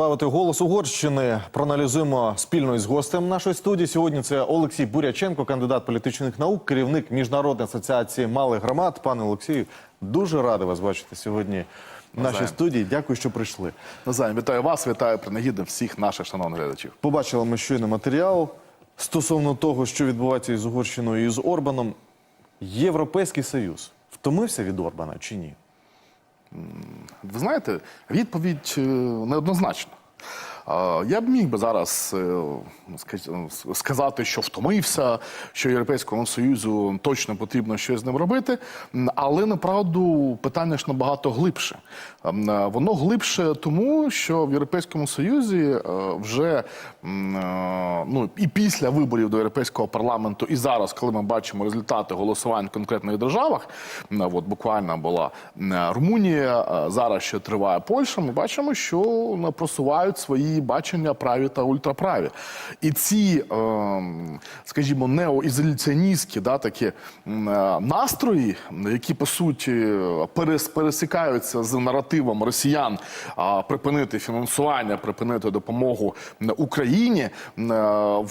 Бавити голос Угорщини проаналізуємо спільно із гостем нашої студії. Сьогодні це Олексій Буряченко, кандидат політичних наук, керівник міжнародної асоціації малих громад. Пане Олексію, дуже радий вас бачити сьогодні в нашій студії. Дякую, що прийшли. Назаєм, вітаю вас, вітаю принагідно всіх наших шановних глядачів. Побачили ми щойно матеріал стосовно того, що відбувається із Угорщиною і з Орбаном. Європейський союз втомився від Орбана чи ні? Ви знаєте, відповідь е, неоднозначна. Я б міг би зараз е, сказати, що втомився, що Європейському Союзу точно потрібно щось з ним робити, але направду питання ж набагато глибше. Е, Воно глибше тому, що в Європейському Союзі е, вже ну, і після виборів до Європейського парламенту, і зараз, коли ми бачимо результати голосувань в конкретних державах, от буквально була Румунія, зараз ще триває Польща. Ми бачимо, що просувають свої бачення праві та ультраправі. І ці, ем, скажімо, неоізоляціоністські да, такі е, настрої, які по суті перес- пересікаються з наративом росіян припинити фінансування, припинити допомогу Україні, е,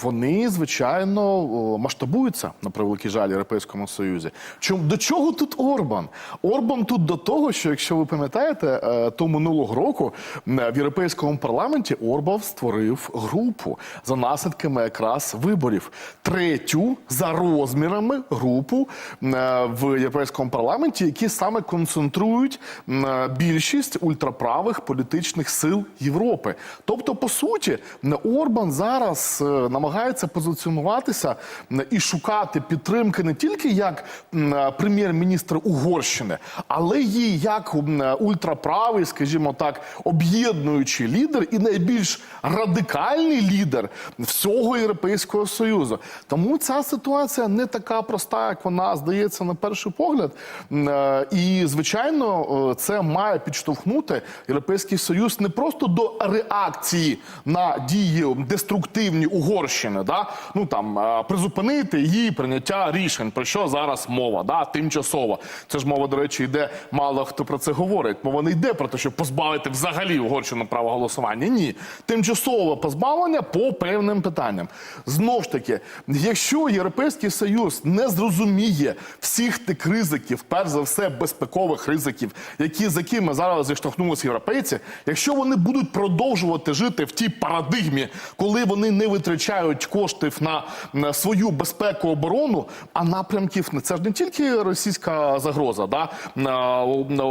вони звичайно масштабуються на превеликий жаль Європейському Союзі. Чому до чого тут Орбан? Орбан тут до того, що якщо ви пам'ятаєте, е, то минулого року в європейському парламенті створив групу за наслідками якраз виборів. Третю за розмірами групу е, в європейському парламенті, які саме концентрують е, більшість ультраправих політичних сил Європи. Тобто, по суті, Орбан зараз е, намагається позиціонуватися і шукати підтримки не тільки як прем'єр-міністр Угорщини, але й як ультраправий, скажімо так, об'єднуючий лідер і найбільш радикальний лідер всього Європейського Союзу. Тому ця ситуація не така проста, як вона здається на перший погляд. Е, І звичайно, е, це має підштовхнути Європейський Союз не просто до реакції на дії деструктивні Угорщини, да? ну там е, призупинити її прийняття рішень, про що зараз мова, да? тимчасово. Це ж мова, до речі, йде. Мало хто про це говорить. Мова не йде про те, щоб позбавити взагалі Угорщину права голосування. Ні, тимчасове позбавлення по певним питанням. Знов ж таки, якщо Європейський Союз не зрозуміє всіх тих ризиків, перш за все безпекових ризиків, які з якими зараз зіштовхнулися європейці, якщо вони будуть продовжувати жити в тій парадигмі, коли вони не витрачають коштів на, на свою безпеку оборону, а напрямків це ж не тільки російська загроза, да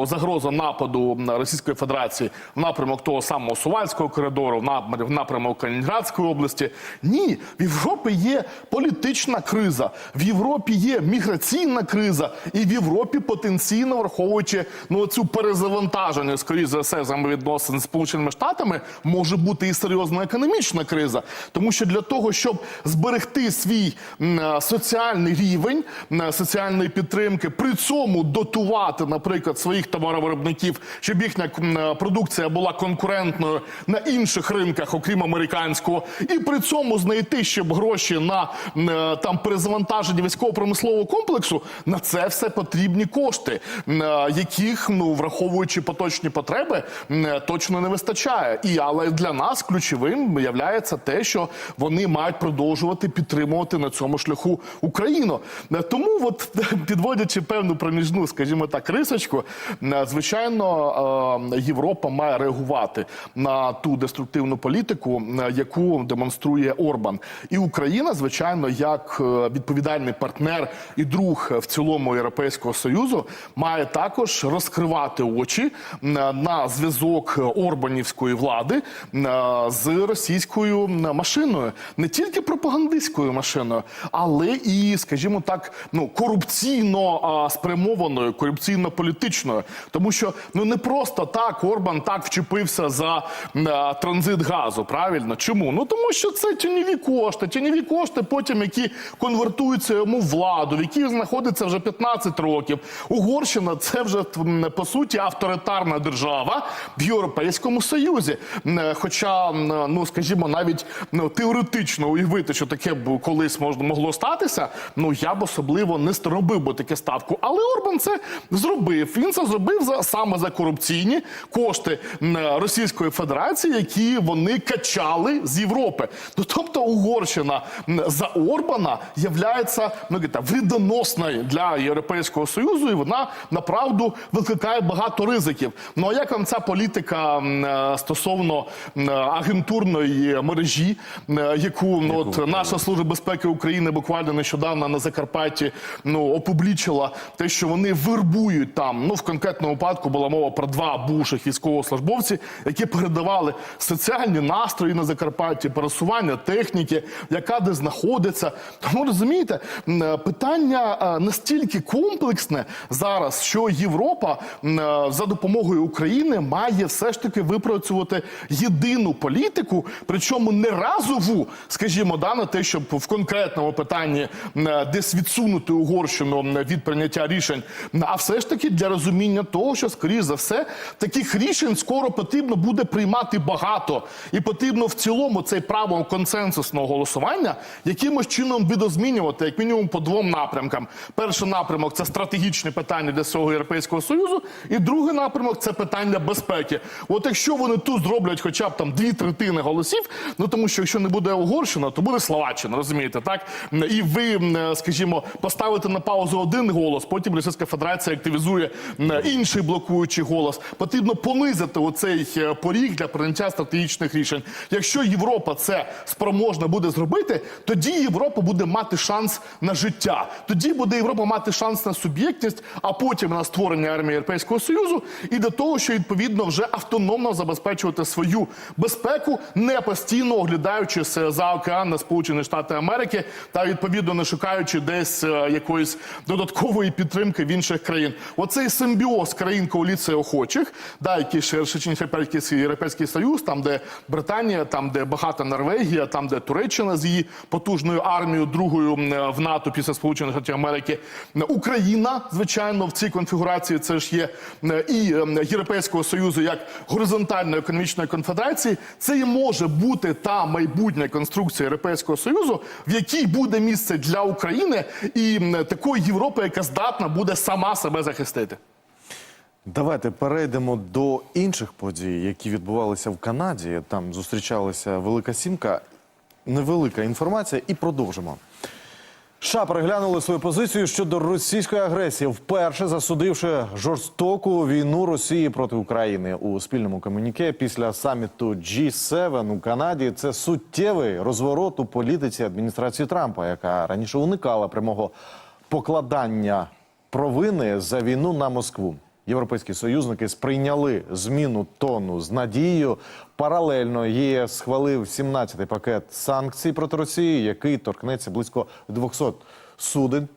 загроза нападу Російської Федерації в напрямок того самого Сувальського коридору, нап- в напрямок Калінінградської області. Ні, в Європі є політична криза, в Європі є міграційна криза, і в Європі потенційно враховуючи ну цю перезавантаження, скоріш за все, взаємовідносин з Сполученими Штатами, може бути і серйозна економічна криза, тому що для того, щоб зберегти свій е, соціальний рівень соціальної підтримки, при цьому дотувати, наприклад, своїх товаровиробників, щоб їхня е, продукція була конкурентною на інших ринках, окрім американського, і при цьому знайти щоб гроші на е, там перезавантаження військово-промислового комплексу. На це все потрібні кошти, е, яких ну враховуючи поточні потреби, е, точно не вистачає. І але для нас ключовим є те, що вони мають продовжувати підтримувати на цьому шляху Україну. Тому, от підводячи певну проміжну, скажімо так, рисочку, звичайно, Європа має реагувати на ту деструктивну політику, е, яку демонструє Орбан, і Україна, звичайно, як е, відповідальний партнер і друг в цілому Європейського союзу, має також розкривати очі е, на зв'язок Орбанівської влади з російською машиною, не тільки пропагандистською машиною, але і, скажімо так, ну корупційно спрямованою, корупційно-політичною, тому що ну не просто так Орбан так вчепився за е, транзит газу. Правильно, чому? Ну тому що це тіньові кошти, тіньові кошти, потім які конвертуються йому в владу, в якій знаходиться вже 15 років. Угорщина це вже по суті авторитарна держава в Європейському Союзі. Хоча, ну скажімо, навіть ну, теоретично уявити, що таке колись можна могло статися. Ну я б особливо не робив би таке ставку. Але Орбан це зробив. Він це зробив за саме за корупційні кошти Російської Федерації, які які вони качали з Європи. Ну, тобто Угорщина за Орбана являється ну, вредоносною для Європейського Союзу, і вона направду викликає багато ризиків. Ну а як вам ця політика е, стосовно агентурної мережі, е, яку ну, от, наша служба безпеки України буквально нещодавно на Закарпатті ну опублічила те, що вони вербують там. Ну в конкретному випадку була мова про два бувших військовослужбовці, які передавали соціальні настрої на Закарпатті, пересування техніки, яка де знаходиться. Тому розумієте, е, питання е, настільки комплексне зараз, що Європа е, за допомогою України має все ж таки випрацювати єдину політику, причому не разову, скажімо, да, на те, щоб в конкретному питанні десь відсунути Угорщину від прийняття рішень, а все ж таки для розуміння того, що скоріш за все таких рішень скоро потрібно буде приймати багато, і потрібно в цілому цей право консенсусного голосування якимось чином видозмінювати, як мінімум по двом напрямкам. Перший напрямок це стратегічні питання для всього європейського союзу, і другий напрямок це питання безпеки. От якщо вони тут зроблять хоча б там дві третини голосів, ну тому що якщо не буде Угорщина, то буде Словаччина, розумієте, так і ви, скажімо, поставите на паузу один голос, потім Російська Федерація активізує інший блокуючий голос. Потрібно понизити оцей е, поріг для прийняття стратегічних рішень. Якщо Європа це спроможна буде зробити, тоді Європа буде мати шанс на життя. Тоді буде Європа мати шанс на суб'єктність, а потім на створення армії Європейського союзу і до того, що відповідно вже автономно забезпечувати свою безпеку, не постійно оглядаючись за океан на Сполучені Штати Америки та відповідно не шукаючи десь е, якоїсь додаткової підтримки в інших країн. Оцей симбіоз країн коаліції охочих, да, які ширше ніж Європейський, Союз, там де Британія, там де багата Норвегія, там де Туреччина з її потужною армією, другою в НАТО після Сполучених Штатів Америки, Україна, звичайно, в цій конфігурації це ж є е, і е, Європейського союзу як горизонтальної економічної конфедерації. Це і може бути та майбутня конструкція Європейського союзу, в якій буде місце для України і такої Європи, яка здатна буде сама себе захистити. Давайте перейдемо до інших подій, які відбувалися в Канаді. Там зустрічалася Велика Сімка. Невелика інформація, і продовжимо. США переглянули свою позицію щодо російської агресії, вперше засудивши жорстоку війну Росії проти України у спільному комуніке після саміту G7 у Канаді. Це суттєвий розворот у політиці адміністрації Трампа, яка раніше уникала прямого покладання провини за війну на Москву. Європейські союзники сприйняли зміну тону з надією. Паралельно ЄС схвалив 17-й пакет санкцій проти Росії, який торкнеться близько 200 суден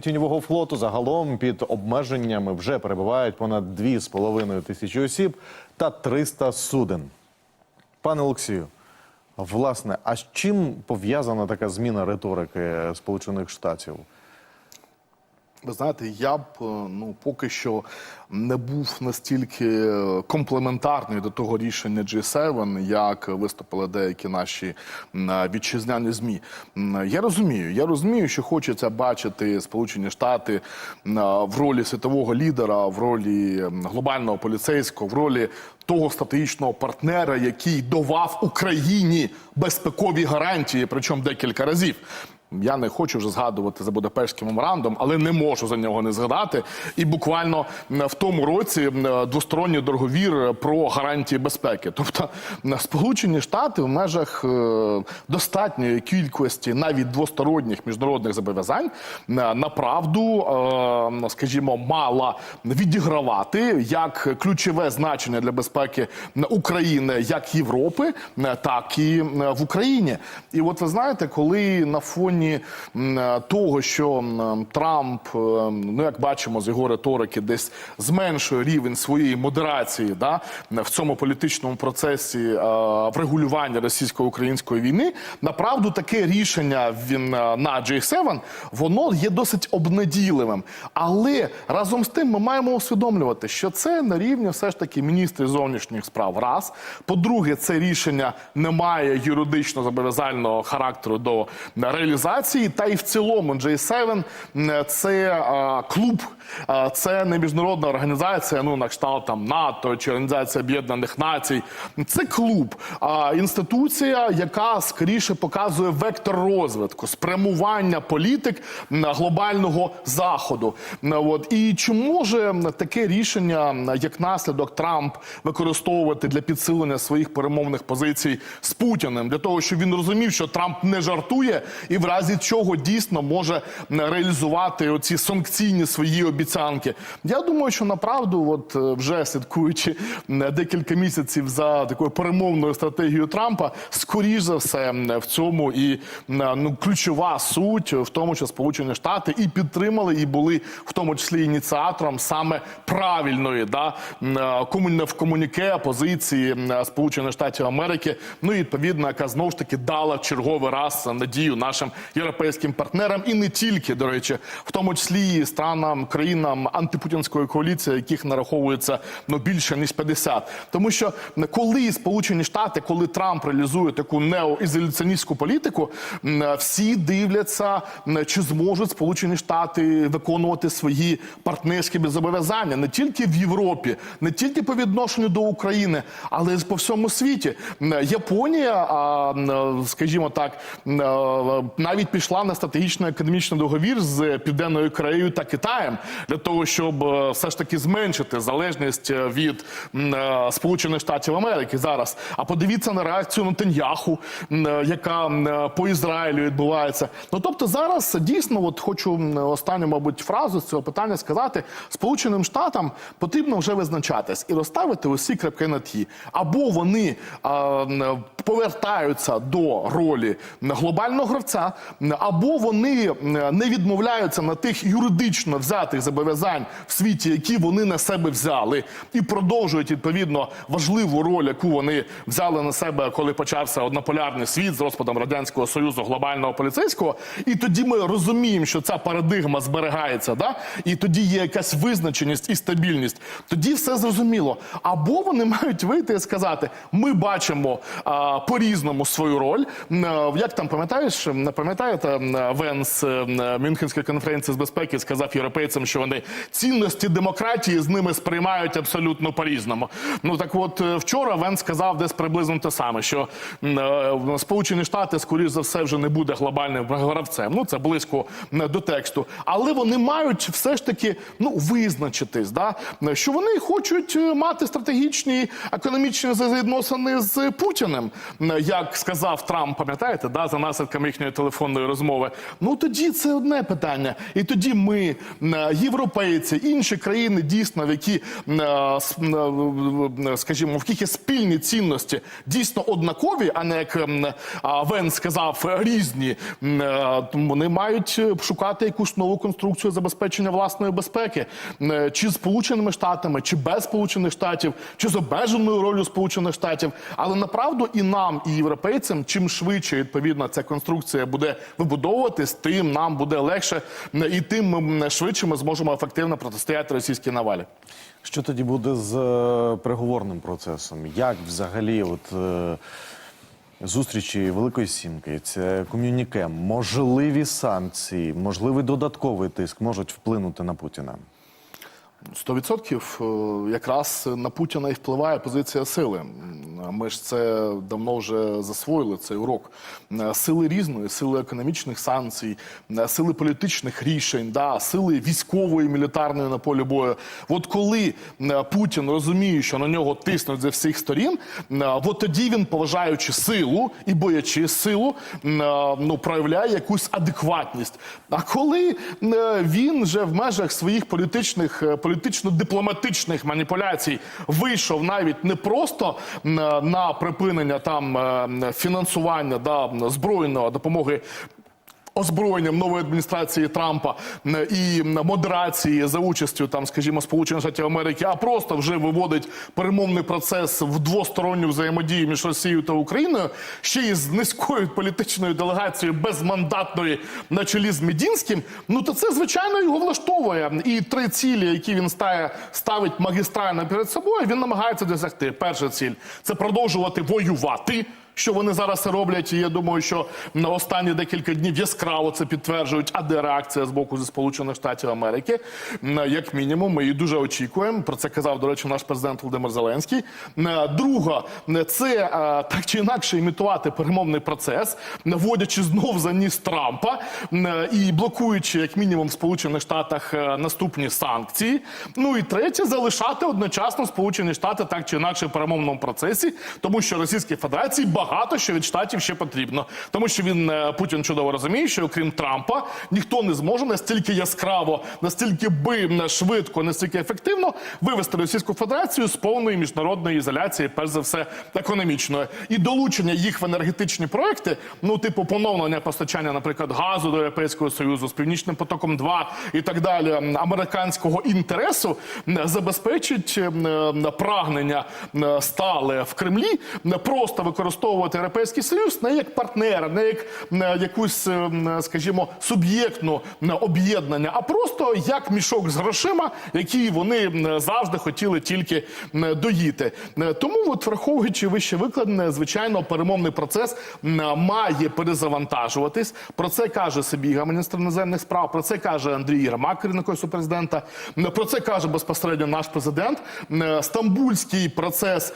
тіньового флоту. Загалом під обмеженнями вже перебувають понад 2,5 тисячі осіб та 300 суден. Пане Олексію, власне, а з чим пов'язана така зміна риторики Сполучених Штатів? Ви знаєте, я б е, ну поки що не був настільки комплементарний до того рішення G7, як виступили деякі наші е, вітчизняні змі. Я розумію, я розумію, що хочеться бачити Сполучені Штати е, в ролі світового лідера, в ролі глобального поліцейського, в ролі того стратегічного партнера, який давав Україні безпекові гарантії, причому декілька разів. Я не хочу вже згадувати за Будапештським меморандум, але не можу за нього не згадати. І буквально в тому році двосторонній договір про гарантії безпеки. Тобто Сполучені Штати в межах е, достатньої кількості навіть двосторонніх міжнародних зобов'язань направду, е, скажімо, мала відігравати як ключове значення для безпеки України як Європи, так і в Україні. І от ви знаєте, коли на фоні м, того, що Трамп, е, ну як бачимо з його риторики, десь зменшує рівень своєї модерації да, в цьому політичному процесі е, врегулювання російсько-української війни, направду таке рішення він е, на G7, воно є досить обнадійливим. Але разом з тим ми маємо усвідомлювати, що це на рівні все ж таки міністрів зовнішніх справ. Раз по-друге, це рішення не має юридично зобов'язального характеру до реалізації. Організації, та й в цілому J7 це клуб, це не міжнародна організація, ну на кшталт там НАТО чи Організація Об'єднаних Націй. Це клуб, а, інституція, яка скоріше показує вектор розвитку, спрямування політик глобального заходу. От і чи може таке рішення, як наслідок Трамп використовувати для підсилення своїх перемовних позицій з Путіним, для того, щоб він розумів, що Трамп не жартує, і в разі чого дійсно може реалізувати оці санкційні свої обіцянки. Я думаю, що направду, от е, вже слідкуючи декілька місяців за такою перемовною стратегією Трампа, скоріш за все в цьому і ну ключова суть в тому, що Сполучені Штати і підтримали, і були в тому числі ініціатором саме правильної да е, в комуніке позиції Сполучених Штатів Америки. Ну і відповідно, яка знову ж таки дала черговий раз надію нашим європейським партнерам, і не тільки до речі, в тому числі і странам країнам антипутінської коаліції, яких нараховується ну більше ніж 50. Тому що коли Сполучені Штати, коли Трамп реалізує таку неоізоляціоністську політику, всі дивляться, чи зможуть Сполучені Штати виконувати свої партнерські зобов'язання не тільки в Європі, не тільки по відношенню до України, але й по всьому світі. Японія, скажімо так, е, навіть пішла на стратегічно економічний договір з Південною Кореєю та Китаєм для того, щоб е, все ж таки зменшити залежність е, від е, Сполучених Штатів Америки зараз. А подивіться на реакцію е, яка по Ізраїлю відбувається. Ну тобто, зараз дійсно, от хочу останню, мабуть, фразу з цього питання сказати: Сполученим Штатам потрібно вже визначатись і розставити усі крапки на ті. Або вони повертаються до ролі глобального гравця, або вони не відмовляються на тих юридично взятих зобов'язань в світі, які вони на себе взяли, і продовжують відповідно важливу роль, яку вони взяли на себе, коли почався однополярний світ з розпадом радянського союзу глобального поліцейського. І тоді ми розуміємо, що ця парадигма зберігається, да? і тоді є якась визначеність і стабільність. Тоді все зрозуміло. Або вони мають вийти і сказати: ми бачимо а, по-різному свою роль. Е, Як там пам'ятаєш, м, пам'ятаєте, Венс Мюнхенської конференції з безпеки сказав європейцям, що вони цінності демократії з ними сприймають абсолютно по-різному. Ну так от е, вчора Венс сказав десь приблизно те саме, що е, Сполучені Штати, скоріш за все, вже не буде глобальним гравцем. Ну це близько до тексту. Але вони мають все ж таки ну визначитись, да що вони хочуть е, мати стратегічні економічні взаємодносини з Путіним, як сказав Трамп, пам'ятаєте, да, за наслідками їхньої телефонної розмови. Ну тоді це одне питання. І тоді ми, європейці, інші країни, дійсно, в які скажімо, в яких є спільні цінності, дійсно однакові, а не як Вен сказав, різні. Вони мають е, шукати якусь нову конструкцію забезпечення власної безпеки, е, чи з Сполученими Штатами, чи без Сполучених Штатів, чи з обмеженою ролью Сполучених Штатів. Але направду і нам, і європейцям, чим швидше відповідно ця конструкція буде вибудовуватись, тим нам буде легше і тим ми, швидше ми зможемо ефективно протистояти російській навалі. Що тоді буде з е, переговорним процесом? Як взагалі, от е, зустрічі Великої Сімки, це ком'юніке, можливі санкції, можливий додатковий тиск можуть вплинути на Путіна? 100% е, якраз на Путіна і впливає позиція сили. Ми ж це давно вже засвоїли, цей урок. Е, Сили різної, сили економічних санкцій, е, сили політичних рішень, да, сили військової, мілітарної на полі бою. От коли Путін розуміє, що на нього тиснуть зі всіх сторін, от тоді він, поважаючи силу і боячи силу, ну, проявляє якусь адекватність. А коли він вже в межах своїх політичних, е, політично-дипломатичних маніпуляцій вийшов навіть не просто на припинення там е, фінансування да, збройної допомоги. Озброєнням нової адміністрації Трампа е, і модерації за участю там, скажімо, Сполучених Штатів Америки, а просто вже виводить перемовний процес в двосторонню взаємодію між Росією та Україною, ще й з низькою політичною делегацією безмандатної на чолі з Медінським. Ну то це звичайно його влаштовує. І три цілі, які він стає, ставить магістрально перед собою, він намагається досягти. Перша ціль це продовжувати воювати. Що вони зараз роблять. І я думаю, що на останні декілька днів яскраво це підтверджують. А де реакція з боку зі Сполучених Штатів Америки? Як мінімум, ми її дуже очікуємо. Про це казав, до речі, наш президент Володимир Зеленський. Друга це е, так чи інакше імітувати перемовний процес, наводячи знов за ніс Трампа і блокуючи, як мінімум, в Сполучених Штатах е, наступні санкції. Ну і третє, залишати одночасно Сполучені Штати так чи інакше в перемовному процесі, тому що Російській Федерації багато що від штатів ще потрібно, тому що він е, Путін чудово розуміє, що окрім Трампа ніхто не зможе настільки яскраво, настільки бим, швидко, настільки ефективно вивести Російську Федерацію з повної міжнародної ізоляції, перш за все економічної, і долучення їх в енергетичні проекти, ну типу поновлення постачання, наприклад, газу до Європейського союзу з північним потоком 2 і так далі, американського інтересу забезпечить прагнення м, стале в Кремлі м, просто використовувати Європейський Союз не як партнера, не як якусь, скажімо, суб'єктну об'єднання, а просто як мішок з грошима, які вони завжди хотіли тільки доїти. Е, Тому, от враховуючи вище викладене, звичайно, перемовний процес має перезавантажуватись. Про це каже Сибіга, міністр іноземних справ. Про це каже Андрій Єрмак, керівник офісу президента. Про це каже безпосередньо наш президент. Е, Стамбульський процес е,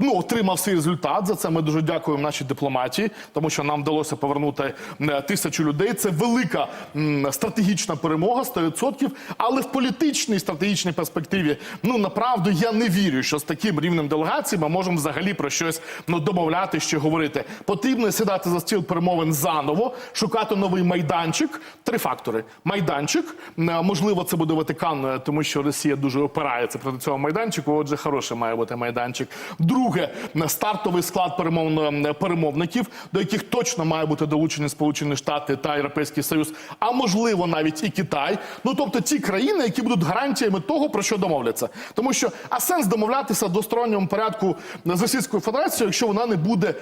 ну, отримав свій результат. За це ми дуже дякуємо нашій дипломатії, тому що нам вдалося повернути тисячу людей. Це велика стратегічна перемога 100%. Але в політичній стратегічній перспективі, ну направду я не вірю, що з таким рівнем делегації ми можемо взагалі про щось ну, домовляти, що говорити. Потрібно сідати за стіл перемовин заново, шукати новий майданчик. Три фактори: майданчик, можливо, це буде Ватикан, е, тому що Росія дуже опирається проти цього майданчику. Отже, хороший має бути майданчик. Друге, стартовий склад перемовно- перемовників, до яких точно має бути долучені Сполучені Штати та Європейський Союз, а можливо навіть і Китай. Ну тобто ті країни, які будуть гарантіями того, про що домовляться. Тому що а сенс домовлятися в двосторонньому порядку з Російською Федерацією, якщо вона не буде е,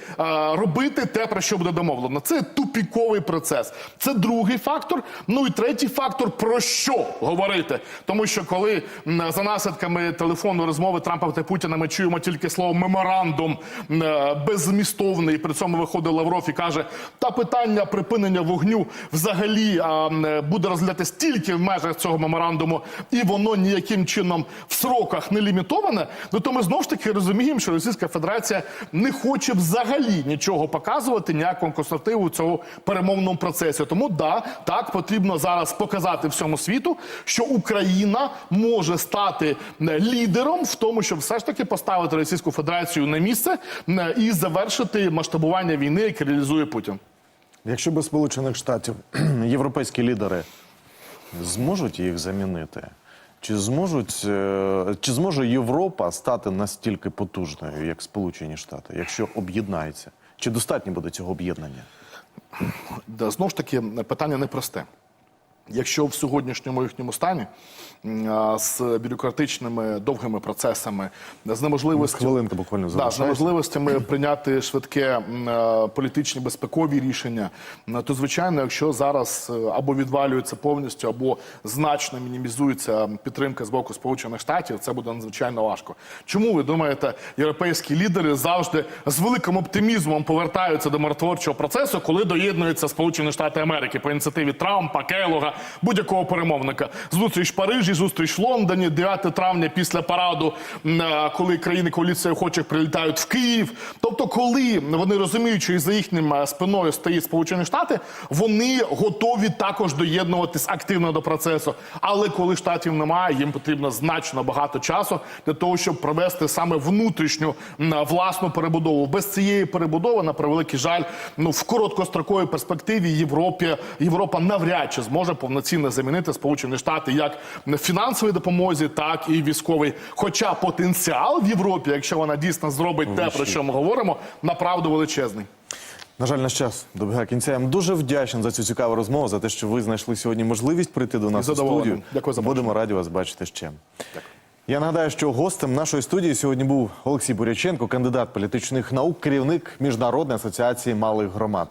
робити те, про що буде домовлено. Це тупіковий процес. Це другий фактор. Ну і третій фактор про що говорити. Тому що коли за наслідками телефонної розмови Трампа та Путіна ми чуємо тільки слово меморандум е, беззмістовний, при цьому виходить Лавров і каже, та питання припинення вогню взагалі а, буде розглядатись тільки в межах цього меморандуму, і воно ніяким чином в сроках не лімітоване. Ну то ми знову ж таки розуміємо, що Російська Федерація не хоче взагалі нічого показувати, ніякого конструктиву в цьому перемовному процесі. Тому да, так потрібно зараз показати всьому світу, що Україна може стати е, лідером в тому, щоб все ж таки поставити Російську Федерацію на місце е, і завершити масштабування війни, яке реалізує Путін. Якщо без Сполучених Штатів європейські лідери зможуть їх замінити, чи зможуть е, чи зможе Європа стати настільки потужною, як Сполучені Штати, якщо об'єднається? Чи достатньо буде цього об'єднання? Да, Знову ж таки, питання непросте. Якщо в сьогоднішньому їхньому стані з бюрократичними довгими процесами, з неможливістю Хвилинка буквально да, з неможливостями прийняти швидке політичні безпекові рішення, то звичайно, якщо зараз е, або відвалюється повністю, або значно мінімізується підтримка з боку Сполучених Штатів, це буде надзвичайно важко. Чому ви думаєте, європейські лідери завжди з великим оптимізмом повертаються до миротворчого процесу, коли доєднуються Сполучені Штати Америки по ініціативі Трампа, Келога, будь-якого перемовника? Зустріч в Парижі, зустріч в Лондоні, 9 травня після параду, е, коли країни коаліції охочих прилітають в Київ. Тобто, коли вони розуміють, що і за їхнім е, спиною стоїть Сполучені Штати, вони готові також доєднуватись активно до процесу. Але коли штатів немає, їм потрібно значно багато часу для того, щоб провести саме внутрішню власну перебудову. Без цієї перебудови, на превеликий жаль, ну в короткостроковій перспективі Європі Європа навряд чи зможе повноцінно замінити Сполучені Штати як в фінансовій допомозі, так і військовій. Хоча потенціал в Європі, якщо вона дійсно зробить те, про що ми говоримо, направду величезний. На жаль, наш час добігає кінця. Я вам дуже вдячний за цю цікаву розмову, за те, що ви знайшли сьогодні можливість прийти до нас у студію. Дякую за Будемо раді вас бачити ще. Я нагадаю, що гостем нашої студії сьогодні був Олексій Буряченко, кандидат політичних наук, керівник Міжнародної асоціації малих громад.